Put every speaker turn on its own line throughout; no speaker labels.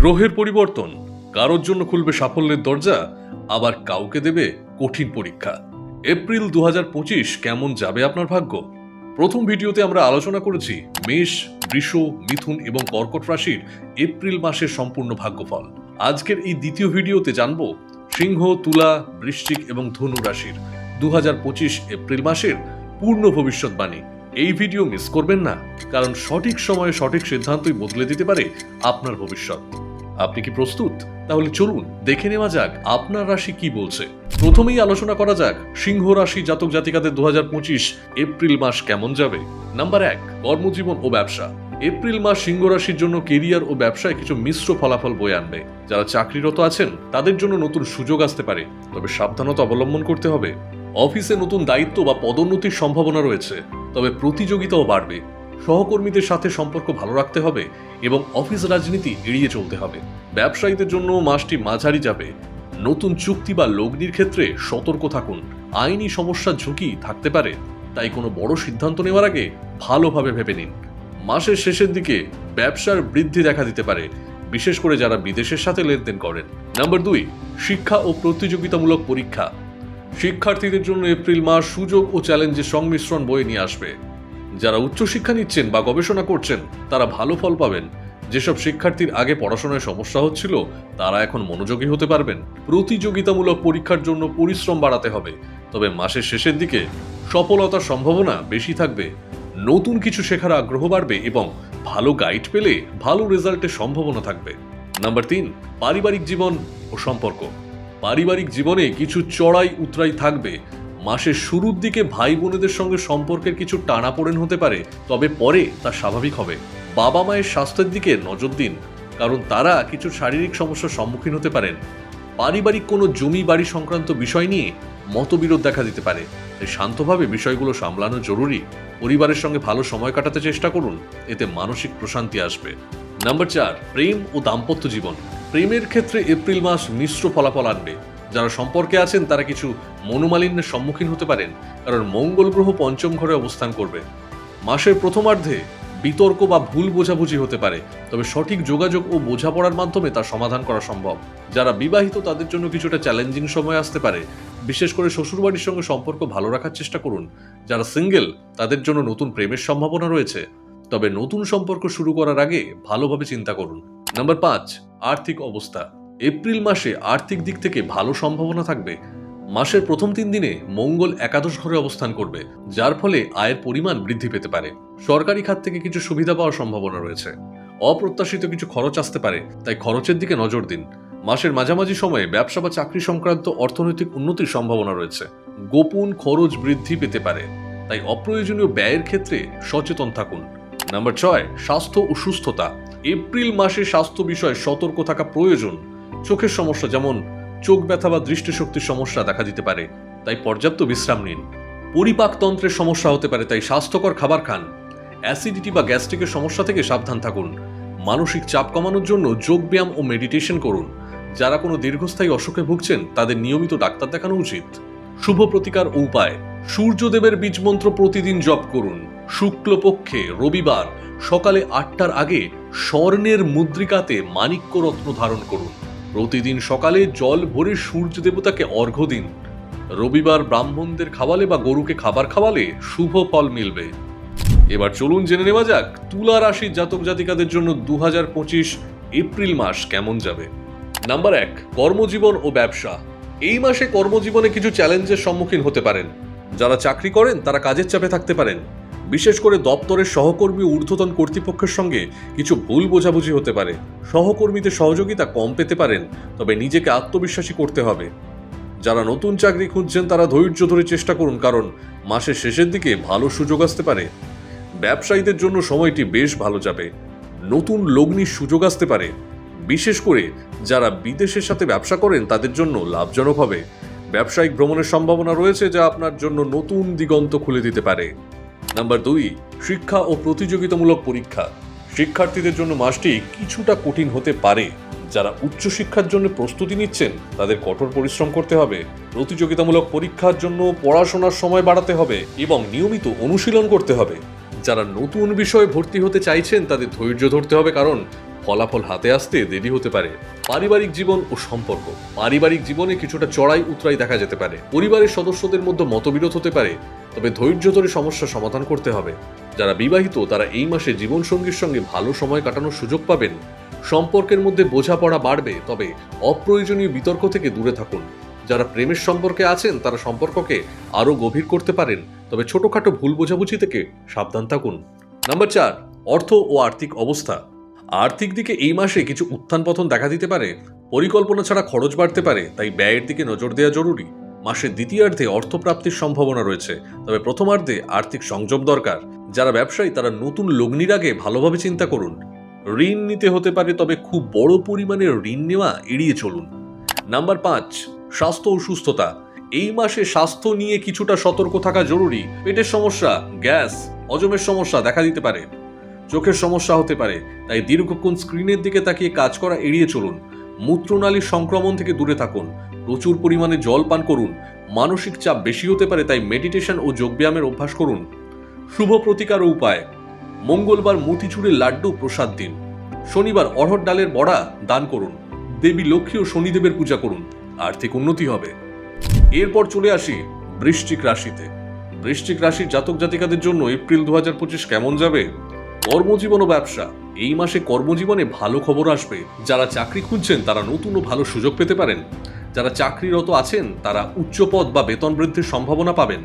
গ্রহের পরিবর্তন, কারোর জন্য খুলবে সাফল্যের দরজা, আবার কাউকে দেবে কঠিন পরীক্ষা। এপ্রিল দু হাজার পঁচিশ কেমন যাবে আপনার ভাগ্য? প্রথম ভিডিওতে আমরা আলোচনা করেছি মেষ, বৃষ, মিথুন এবং কর্কট রাশির এপ্রিল মাসের সম্পূর্ণ ভাগ্যফল। আজকের এই দ্বিতীয় ভিডিওতে জানব সিংহ, তুলা, বৃশ্চিক এবং ধনু রাশির দু হাজার পঁচিশ এপ্রিল মাসের পূর্ণ ভবিষ্যৎবাণী। এই ভিডিও মিস করবেন না, কারণ সঠিক সময়ে সঠিক সিদ্ধান্তই বদলে দিতে পারে আপনার ভবিষ্যৎ। আপনি কি প্রস্তুত? তাহলে চলুন, দেখে নেওয়া যাক আপনার রাশি কি বলছে। প্রথমেই আলোচনা করা যাক সিংহ রাশি জাতক জাতিকাদের দু এপ্রিল মাস কেমন যাবে। নাম্বার এক, কর্মজীবন ও ব্যবসা। এপ্রিল মাস সিংহ রাশির জন্য কেরিয়ার ও ব্যবসায় কিছু মিশ্র ফলাফল বয়ে আনবে। যারা চাকরিরত আছেন, তাদের জন্য নতুন সুযোগ আসতে পারে, তবে সাবধানতা অবলম্বন করতে হবে। অফিসে নতুন দায়িত্ব বা পদোন্নতির সম্ভাবনা রয়েছে, তবে প্রতিযোগিতাও বাড়বে। সহকর্মীদের সাথে সম্পর্ক ভালো রাখতে হবে এবং অফিস রাজনীতি এড়িয়ে চলতে হবে। ব্যবসায়ীদের জন্য মাসটি মাঝারি যাবে। নতুন চুক্তি বা লগ্নির ক্ষেত্রে সতর্ক থাকুন। আইনি সমস্যার ঝুঁকি থাকতে পারে। তাই কোনো বড় সিদ্ধান্ত নেওয়ার আগে ভালোভাবে ভেবে নিন। মাসের শেষের দিকে ব্যবসার বৃদ্ধি দেখা দিতে পারে, বিশেষ করে যারা বিদেশের সাথে লেনদেন করেন। নাম্বার দুই, শিক্ষা ও প্রতিযোগিতামূলক পরীক্ষা। শিক্ষার্থীদের জন্য এপ্রিল মাস সুযোগ ও চ্যালেঞ্জের সংমিশ্রণ বয়ে নিয়ে আসবে। যারা উচ্চশিক্ষা নিচ্ছেন বা গবেষণা করছেন, তারা ভালো ফল পাবেন। যেসব শিক্ষার্থীর আগে পড়াশোনায় সমস্যা হচ্ছিল, তারা এখন মনোযোগী হতে পারবেন। প্রতিযোগিতামূলক পরীক্ষার জন্য পরিশ্রম বাড়াতে হবে। তবে মাসের শেষের দিকে সফলতার সম্ভাবনা বেশি থাকবে। নতুন কিছু শেখার আগ্রহ বাড়বে এবং ভালো গাইড পেলে ভালো রেজাল্টের সম্ভাবনা থাকবে। নাম্বার তিন, পারিবারিক জীবন ও সম্পর্ক। পারিবারিক জীবনে কিছু চড়াই উতরাই থাকবে। মাসের শুরুর দিকে ভাই বোনেদের সঙ্গে সম্পর্কের কিছু টানাপোড়েন হতে পারে, তবে পরে তা স্বাভাবিক হবে। বাবা মায়ের স্বাস্থ্যের দিকে নজর দিন, কারণ তারা কিছু শারীরিক সমস্যার সম্মুখীন হতে পারেন। পারিবারিক কোনো জমি বাড়ি সংক্রান্ত বিষয় নিয়ে মতবিরোধ দেখা দিতে পারে। তাই শান্তভাবে বিষয়গুলো সামলানো জরুরি। পরিবারের সঙ্গে ভালো সময় কাটাতে চেষ্টা করুন, এতে মানসিক প্রশান্তি আসবে। নাম্বার চার, প্রেম ও দাম্পত্য জীবন। প্রেমের ক্ষেত্রে এপ্রিল মাস মিশ্র ফলাফল আনবে। যারা সম্পর্কে আছেন, তারা কিছু মনোমালিন্যের সম্মুখীন হতে পারেন, কারণ মঙ্গল গ্রহ পঞ্চম ঘরে অবস্থান করবে। মাসের প্রথমার্ধে বিতর্ক বা ভুল বোঝাবুঝি হতে পারে, তবে সঠিক যোগাযোগ ও বোঝাপড়ার মাধ্যমে তা সমাধান করা সম্ভব। যারা বিবাহিত, তাদের জন্য কিছুটা চ্যালেঞ্জিং সময় আসতে পারে। বিশেষ করে শ্বশুরবাড়ির সঙ্গে সম্পর্ক ভালো রাখার চেষ্টা করুন। যারা সিঙ্গেল, তাদের জন্য নতুন প্রেমের সম্ভাবনা রয়েছে। তবে নতুন সম্পর্ক শুরু করার আগে ভালোভাবে চিন্তা করুন। নাম্বার পাঁচ, আর্থিক অবস্থা। এপ্রিল মাসে আর্থিক দিক থেকে ভালো সম্ভাবনা থাকবে। মাসের প্রথম তিন দিনে মঙ্গল একাদশ ঘরে অবস্থান করবে, যার ফলে আয়ের পরিমাণ বৃদ্ধি পেতে পারে। সরকারি খাত থেকে কিছু সুবিধা পাওয়ার সম্ভাবনা রয়েছে। অপ্রত্যাশিত কিছু খরচ আসতে পারে, তাই খরচের দিকে নজর দিন। মাসের মাঝামাঝি সময়ে ব্যবসা বা চাকরি সংক্রান্ত অর্থনৈতিক উন্নতির সম্ভাবনা রয়েছে। গোপন খরচ বৃদ্ধি পেতে পারে, তাই অপ্রয়োজনীয় ব্যয়ের ক্ষেত্রে সচেতন থাকুন। নাম্বার ছয়, স্বাস্থ্য ও সুস্থতা। এপ্রিল মাসে স্বাস্থ্য বিষয়ে সতর্ক থাকা প্রয়োজন। চোখের সমস্যা যেমন চোখ ব্যথা বা দৃষ্টিশক্তির সমস্যা দেখা দিতে পারে, তাই পর্যাপ্ত বিশ্রাম নিন। পরিপাকতন্ত্রের সমস্যা হতে পারে, তাই স্বাস্থ্যকর খাবার খান। অ্যাসিডিটি বা গ্যাস্ট্রিকের সমস্যা থেকে সাবধান থাকুন। মানসিক চাপ কমানোর জন্য যোগব্যায়াম ও মেডিটেশন করুন। যারা কোনো দীর্ঘস্থায়ী অসুখে ভুগছেন, তাদের নিয়মিত ডাক্তার দেখানো উচিত। শুভ প্রতিকার ও উপায়। সূর্যদেবের বীজমন্ত্র প্রতিদিন জপ করুন। শুক্লপক্ষে রবিবার সকালে আটটার আগে স্বর্ণের মুদ্রিকাতে মাণিক্য রত্ন ধারণ করুন। প্রতিদিন সকালে জল ভরে সূর্য দেবতাকে অর্ঘ্য দিন। রবিবার ব্রাহ্মণদের খাওয়ালে বা গরুকে খাবার খাওয়ালে শুভ ফল মিলবে। এবার চলুন জেনে নেওয়া যাক, তুলা রাশির জাতক জাতিকাদের জন্য দু হাজার পঁচিশ এপ্রিল মাস কেমন যাবে? নাম্বার এক, কর্মজীবন ও ব্যবসা। এই মাসে কর্মজীবনে কিছু চ্যালেঞ্জের সম্মুখীন হতে পারেন। যারা চাকরি করেন, তারা কাজের চাপে থাকতে পারেন। বিশেষ করে দপ্তরের সহকর্মী ঊর্ধ্বতন কর্তৃপক্ষের সঙ্গে কিছু ভুল বোঝাবুঝি হতে পারে। সহকর্মীদের সহযোগিতা কম পেতে পারেন, তবে নিজেকে আত্মবিশ্বাসী করতে হবে। যারা নতুন চাকরি খুঁজছেন, তারা ধৈর্য ধরে চেষ্টা করুন, কারণ মাসের শেষের দিকে ভালো সুযোগ আসতে পারে। ব্যবসায়ীদের জন্য সময়টি বেশ ভালো যাবে। নতুন লগ্নির সুযোগ আসতে পারে। বিশেষ করে যারা বিদেশের সাথে ব্যবসা করেন, তাদের জন্য লাভজনক হবে। ব্যবসায়িক ভ্রমণের সম্ভাবনা রয়েছে, যা আপনার জন্য নতুন দিগন্ত খুলে দিতে পারে। নাম্বার দুই, শিক্ষা ও প্রতিযোগিতামূলক পরীক্ষা। শিক্ষার্থীদের জন্য মাসটি কিছুটা কঠিন হতে পারে। যারা উচ্চশিক্ষার জন্য প্রস্তুতি নিচ্ছেন, তাদের কঠোর পরিশ্রম করতে হবে। প্রতিযোগিতামূলক পরীক্ষার জন্য পড়াশোনার সময় বাড়াতে হবে এবং নিয়মিত অনুশীলন করতে হবে। যারা নতুন বিষয়ে ভর্তি হতে চাইছেন, তাদের ধৈর্য ধরতে হবে কারণ ফলাফল হাতে আসতে দেরি হতে পারে। পারিবারিক জীবন ও সম্পর্ক। পারিবারিক জীবনে কিছুটা চড়াই উতরাই দেখা যেতে পারে। পরিবারের সদস্যদের মধ্যে মতবিরোধ হতে পারে। তবে ধৈর্য ধরে সমস্যা সমাধান করতে হবে। যারা বিবাহিত, তারা এই মাসে জীবনসঙ্গীর সঙ্গে ভালো সময় কাটানোর সুযোগ পাবেন। সম্পর্কের মধ্যে বোঝাপড়া বাড়বে। তবে অপ্রয়োজনীয় বিতর্ক থেকে দূরে থাকুন। যারা প্রেমের সম্পর্কে আছেন, তারা সম্পর্ককে আরও গভীর করতে পারেন। তবে ছোটখাটো ভুল বোঝাবুঝি থেকে সাবধান থাকুন। নাম্বার চার, অর্থ ও আর্থিক অবস্থা। আর্থিক দিকে এই মাসে কিছু উত্থান পতন দেখা দিতে পারে। পরিকল্পনা ছাড়া খরচ বাড়তে পারে, তাই ব্যয়ের দিকে নজর দেওয়া জরুরি। মাসের দ্বিতীয়ার্ধে অর্থপ্রাপ্তির সম্ভাবনা রয়েছে, তবে প্রথমার্ধে আর্থিক সংযম দরকার। যারা ব্যবসায়ী, তারা নতুন লগ্নির আগে ভালোভাবে চিন্তা করুন। ঋণ নিতে হতে পারে, তবে খুব বড় পরিমাণে ঋণ নেওয়া এড়িয়ে চলুন। নাম্বার পাঁচ, স্বাস্থ্য ও সুস্থতা। এই মাসে স্বাস্থ্য নিয়ে কিছুটা সতর্ক থাকা জরুরি। পেটের সমস্যা, গ্যাস, হজমের সমস্যা দেখা দিতে পারে। চোখের সমস্যা হতে পারে, তাই দীর্ঘক্ষণ স্ক্রিনের দিকে তাকিয়ে কাজ করা এড়িয়ে চলুন। মূত্রনালীর সংক্রমণ থেকে দূরে থাকুন, প্রচুর পরিমাণে জল পান করুন, মানসিক চাপ বেশি হতে পারে, তাই মেডিটেশন ও যোগব্যায়ামের অভ্যাস করুন। শুভ প্রতিকার ও উপায়, মঙ্গলবার মতিচুরের লাড্ডু প্রসাদ দিন। শনিবার অড়হর ডালের বড়া দান করুন, দেবী লক্ষ্মী ও শনিদেবের পূজা করুন, আর্থিক উন্নতি হবে। এরপর চলে আসি বৃশ্চিক রাশিতে। বৃশ্চিক রাশির জাতক জাতিকাদের জন্য এপ্রিল দু কেমন যাবে? কর্মজীবন ও ব্যবসা। এই মাসে কর্মজীবনে ভালো খবর আসবে। যারা চাকরি খুঁজছেন, তারা নতুন ও ভালো সুযোগ পেতে পারেন। যারা চাকরিরত আছেন, তারা উচ্চ পদ বা বেতন বৃদ্ধির সম্ভাবনা পাবেন।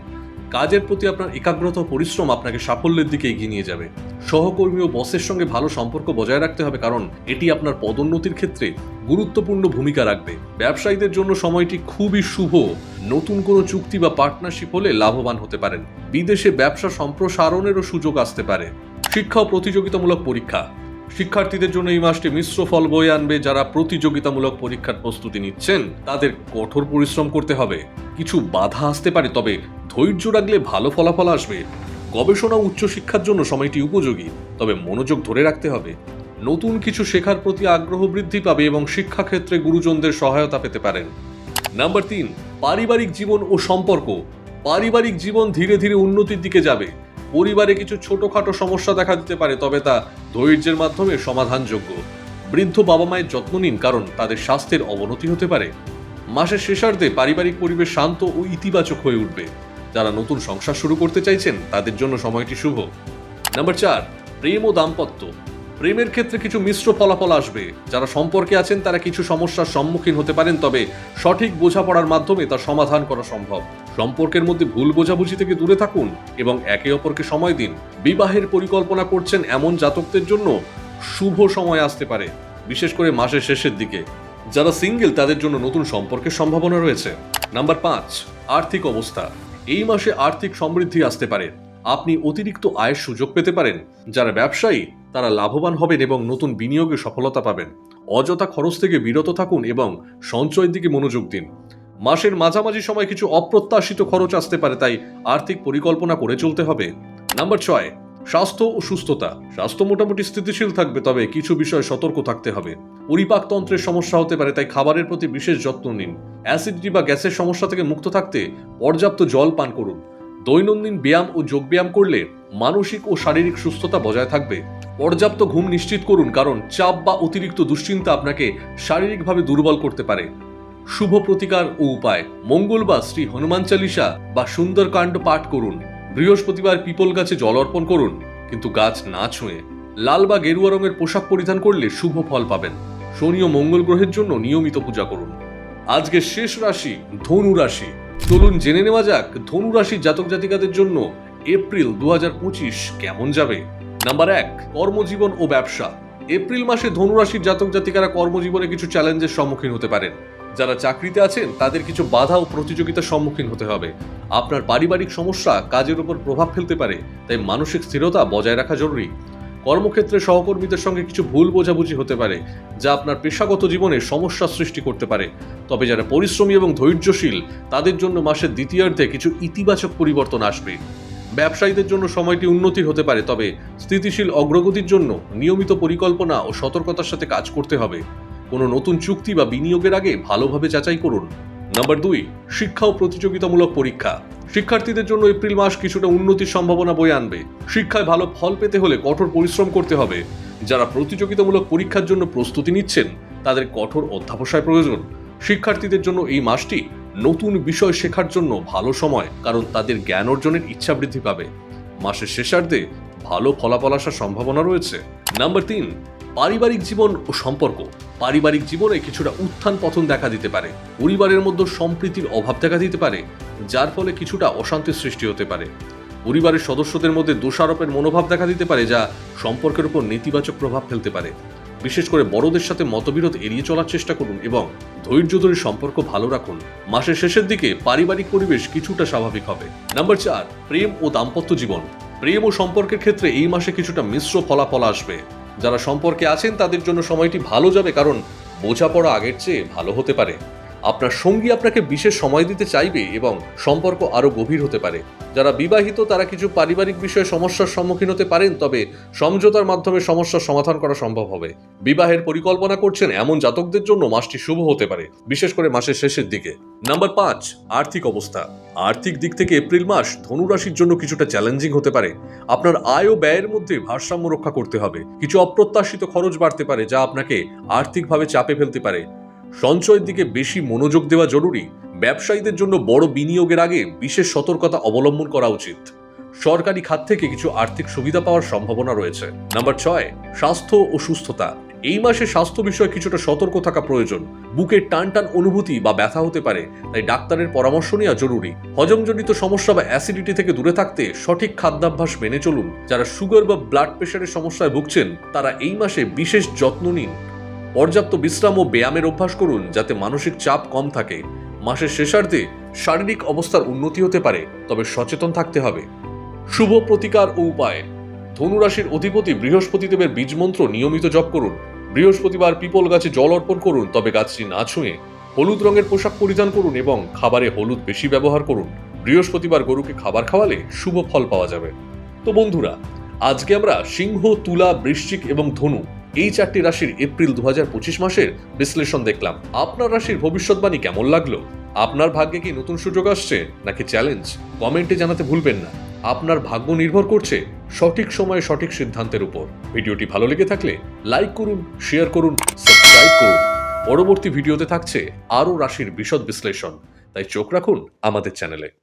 কাজের প্রতি আপনার একাগ্রতা পরিশ্রম আপনাকে সাফল্যের দিকে এগিয়ে নিয়ে যাবে। সহকর্মী ও বসের সঙ্গে ভালো সম্পর্ক বজায় রাখতে হবে কারণ এটি আপনার পদোন্নতির ক্ষেত্রে গুরুত্বপূর্ণ ভূমিকা রাখবে। ব্যবসায়ীদের জন্য সময়টি খুবই শুভ। নতুন কোনো চুক্তি বা পার্টনারশিপ হলে লাভবান হতে পারেন। বিদেশে ব্যবসা সম্প্রসারণেরও সুযোগ আসতে পারে। শিক্ষা ও প্রতিযোগিতামূলক পরীক্ষা। শিক্ষার্থীদের জন্য এই মাসটি মিশ্র ফল বয়ে আনবে যারা প্রতিযোগিতামূলক পরীক্ষার প্রস্তুতি নিচ্ছেন। তাদের কঠোর পরিশ্রম করতে হবে। কিছু বাধা আসতে পারে, তবে ধৈর্য রাখলে ভালো ফলাফল আসবে। গবেষণা ও উচ্চশিক্ষার জন্য সময়টি উপযোগী, তবে মনোযোগ ধরে রাখতে হবে। নতুন কিছু শেখার প্রতি আগ্রহ বৃদ্ধি পাবে এবং শিক্ষাক্ষেত্রে গুরুজনদের সহায়তা পেতে পারেন। নাম্বার তিন, পারিবারিক জীবন ও সম্পর্ক। পারিবারিক জীবন ধীরে ধীরে উন্নতির দিকে যাবে। পরিবারে কিছু ছোটখাটো সমস্যা দেখা দিতে পারে, তবে তা ধৈর্যের মাধ্যমে সমাধানযোগ্য। বৃদ্ধ বাবা মায়ের যত্ন নিন, কারণ তাদের স্বাস্থ্যের অবনতি হতে পারে। মাসের শেষার্ধে পারিবারিক পরিবেশ শান্ত ও ইতিবাচক হয়ে উঠবে। যারা নতুন সংসার শুরু করতে চাইছেন, তাদের জন্য সময়টি শুভ। নাম্বার চার, প্রেম ও দাম্পত্য। প্রেমের ক্ষেত্রে কিছু মিশ্র ফলাফল আসবে। যারা সম্পর্কে আছেন, তারা কিছু সমস্যার সম্মুখীন হতে পারেন, তবে সঠিক বোঝাপড়ার মাধ্যমে তা সমাধান করা সম্ভব। সম্পর্কের মধ্যে ভুল বোঝাবুঝি থেকে দূরে থাকুন এবং একে অপরকে সময় দিন। বিবাহের পরিকল্পনা করছেন এমন জাতকদের জন্য শুভ সময় আসতে পারে, বিশেষ করে মাসের শেষের দিকে। যারা সিঙ্গেল, তাদের জন্য নতুন সম্পর্কের সম্ভাবনা রয়েছে। নাম্বার পাঁচ, আর্থিক অবস্থা। এই মাসে আর্থিক সমৃদ্ধি আসতে পারে। আপনি অতিরিক্ত আয়ের সুযোগ পেতে পারেন। যারা ব্যবসায়ী, তারা লাভবান হবেন এবং নতুন বিনিয়োগে সফলতা পাবেন। অযথা খরচ থেকে বিরত থাকুন এবং সঞ্চয়ের দিকে মনোযোগ দিন। মাসের মাঝামাঝি সময় কিছু অপ্রত্যাশিত খরচ আসতে পারে, তাই আর্থিক পরিকল্পনা করে চলতে হবে। নাম্বার ছয়, স্বাস্থ্য ও সুস্থতা। স্বাস্থ্য মোটামুটি স্থিতিশীল থাকবে, তবে কিছু বিষয়ে সতর্ক থাকতে হবে। পরিপাকতন্ত্রের সমস্যা হতে পারে, তাই খাবারের প্রতি বিশেষ যত্ন নিন। অ্যাসিডিটি বা গ্যাসের সমস্যা থেকে মুক্ত থাকতে পর্যাপ্ত জল পান করুন। দৈনন্দিন ব্যায়াম ও যোগব্যায়াম করলে মানসিক ও শারীরিক সুস্থতা বজায় থাকবে। পর্যাপ্ত ঘুম নিশ্চিত করুন, কারণ চাপ বা অতিরিক্ত দুশ্চিন্তা আপনাকে শারীরিকভাবে দুর্বল করতে পারে। শুভ প্রতিকার ও উপায়। মঙ্গলবার শ্রী হনুমান চালিসা বা সুন্দরকাণ্ড পাঠ করুন। বৃহস্পতিবার পিপল গাছে জল অর্পণ করুন, কিন্তু গাছ না ছুঁয়ে। লাল বা গেরুয়া রঙের পোশাক পরিধান করলে শুভ ফল পাবেন। শনি ও মঙ্গল গ্রহের জন্য নিয়মিত পূজা করুন। আজকে শেষ রাশি ধনু রাশি। চলুন জেনে নেওয়া যাক ধনু রাশির জাতক জাতিকাদের জন্য এপ্রিল দু হাজার পঁচিশ কেমন যাবে। নাম্বার এক, কর্মজীবন ও ব্যবসা। এপ্রিল মাসে ধনু রাশির জাতক জাতিকারা কর্মজীবনে কিছু চ্যালেঞ্জের সম্মুখীন হতে পারেন। যারা চাকরিতে আছেন, তাদের কিছু বাধা ও প্রতিযোগিতার সম্মুখীন হতে হবে। আপনার পারিবারিক সমস্যা কাজের উপর প্রভাব ফেলতে পারে, তাই মানসিক স্থিরতা বজায় রাখা জরুরি। কর্মক্ষেত্রে সহকর্মীদের সঙ্গে কিছু ভুল বোঝাবুঝি হতে পারে, যা আপনার পেশাগত জীবনে সমস্যা সৃষ্টি করতে পারে। তবে যারা পরিশ্রমী এবং ধৈর্যশীল, তাদের জন্য মাসের দ্বিতীয়ার্ধে কিছু ইতিবাচক পরিবর্তন আসবে। ব্যবসায়ীদের জন্য সময়টি উন্নতির হতে পারে, তবে স্থিতিশীল অগ্রগতির জন্য নিয়মিত পরিকল্পনা ও সতর্কতার সাথে কাজ করতে হবে। কোনো নতুন চুক্তি বা বিনিয়োগের আগে ভালোভাবে যাচাই করুন। নাম্বার দুই, শিক্ষা ও প্রতিযোগিতামূলক পরীক্ষা। শিক্ষার্থীদের জন্য এপ্রিল মাস কিছুটা উন্নতির সম্ভাবনা বয়ে আনবে। শিক্ষায় ভালো ফল পেতে হলে কঠোর পরিশ্রম করতে হবে। যারা প্রতিযোগিতামূলক পরীক্ষার জন্য প্রস্তুতি নিচ্ছেন, তাদের কঠোর অধ্যাবসায় প্রয়োজন। শিক্ষার্থীদের জন্য এই মাসটি নতুন বিষয় শেখার জন্য ভালো সময়, কারণ তাদের জ্ঞান অর্জনের ইচ্ছা বৃদ্ধি পাবে। মাসের শেষার্ধে ভালো ফলাফল আসার সম্ভাবনা রয়েছে। নাম্বার তিন পারিবারিক জীবন ও সম্পর্ক। পারিবারিক জীবনে কিছুটা উত্থান পতন দেখা দিতে পারে। পরিবারের মধ্যে সম্প্রীতির অভাব দেখা দিতে পারে, যার ফলে কিছুটা অশান্তির সৃষ্টি হতে পারে। পরিবারের সদস্যদের মধ্যে দোষারোপের মনোভাব দেখা দিতে পারে, যা সম্পর্কের উপর নেতিবাচক প্রভাব ফেলতে পারে। বিশেষ করে বড়দের সাথে মতবিরোধ এড়িয়ে চলার চেষ্টা করুন এবং ধৈর্য ধরে সম্পর্ক ভালো রাখুন। মাসের শেষের দিকে পারিবারিক পরিবেশ কিছুটা স্বাভাবিক হবে। নাম্বার চার, প্রেম ও দাম্পত্য জীবন। প্রেম ও সম্পর্কের ক্ষেত্রে এই মাসে কিছুটা মিশ্র ফলাফল আসবে। যারা সম্পর্কে আছেন তাদের জন্য সময়টি ভালো যাবে, কারণ বোঝাপড়া আগের চেয়ে ভালো হতে পারে। আপনার সঙ্গী আপনাকে বিশেষ সময় দিতে চাইবে এবং সম্পর্ক আরও গভীর হতে পারে। যারা বিবাহিত, তারা কিছু পারিবারিক বিষয়ে সমস্যার সম্মুখীন হতে পারেন, তবে সমঝোতার মাধ্যমে সমস্যার সমাধান করা সম্ভব হবে। বিবাহের পরিকল্পনা করছেন এমন জাতকদের জন্য মাসটি শুভ হতে পারে, বিশেষ করে মাসের শেষের দিকে। নাম্বার পাঁচ, আর্থিক অবস্থা। আর্থিক দিক থেকে এপ্রিল মাস ধনুরাশির জন্য কিছুটা চ্যালেঞ্জিং হতে পারে। আপনার আয় ও ব্যয়ের মধ্যে ভারসাম্য রক্ষা করতে হবে। কিছু অপ্রত্যাশিত খরচ বাড়তে পারে, যা আপনাকে আর্থিকভাবে চাপে ফেলতে পারে। সঞ্চয়ের দিকে বেশি মনোযোগ দেওয়া জরুরি। ব্যবসায়ীদের জন্য বড় বিনিয়োগের আগে বিশেষ সতর্কতা অবলম্বন করা উচিত। সরকারি খাত থেকে কিছু আর্থিক সুবিধা পাওয়ার সম্ভাবনা রয়েছে। নাম্বার ছয়, স্বাস্থ্য ও সুস্থতা। এই মাসে স্বাস্থ্য বিষয়ে কিছুটা সতর্ক থাকা প্রয়োজন। বুকের টান টান অনুভূতি বা ব্যথা হতে পারে, তাই ডাক্তারের পরামর্শ নেওয়া জরুরি। হজমজনিত সমস্যা বা অ্যাসিডিটি থেকে দূরে থাকতে সঠিক খাদ্যাভ্যাস মেনে চলুন। যারা সুগার বা ব্লাড প্রেশারের সমস্যায় ভুগছেন, তারা এই মাসে বিশেষ যত্ন নিন। পর্যাপ্ত বিশ্রাম ও ব্যায়ামের অভ্যাস করুন যাতে মানসিক চাপ কম থাকে। মাসের শেষার্ধে শারীরিক অবস্থার উন্নতি হতে পারে, তবে সচেতন থাকতে হবে। শুভ প্রতিকার ও উপায়। ধনুরাশির অধিপতি বৃহস্পতিদেবের বীজ মন্ত্র নিয়মিত জপ করুন। বৃহস্পতিবার পিপল গাছে জল অর্পণ করুন, তবে গাছটি না ছুঁয়ে হলুদ রঙের পোশাক পরিধান করুন এবং খাবারে হলুদ বেশি ব্যবহার করুন। বৃহস্পতিবার গরুকে খাবার খাওয়ালে শুভ ফল পাওয়া যাবে। তো বন্ধুরা, আজকে আমরা সিংহ, তুলা, বৃশ্চিক এবং ধনু এই চারটি রাশির এপ্রিল দু মাসের বিশ্লেষণ দেখলাম। আপনার রাশির ভবিষ্যৎবাণী কেমন লাগল? আপনার ভাগ্যে কি নতুন সুযোগ আসছে? নাকি চ্যালেঞ্জ? কমেন্টে জানাতে ভুলবেন না। আপনার ভাগ্য নির্ভর করছে সঠিক সময়ে সঠিক সিদ্ধান্তের উপর। ভিডিওটি ভালো লেগে থাকলে লাইক করুন, শেয়ার করুন, সাবস্ক্রাইব করুন। পরবর্তী ভিডিওতে থাকছে আরও রাশির বিশদ বিশ্লেষণ। তাই চোখ রাখুন আমাদের চ্যানেলে।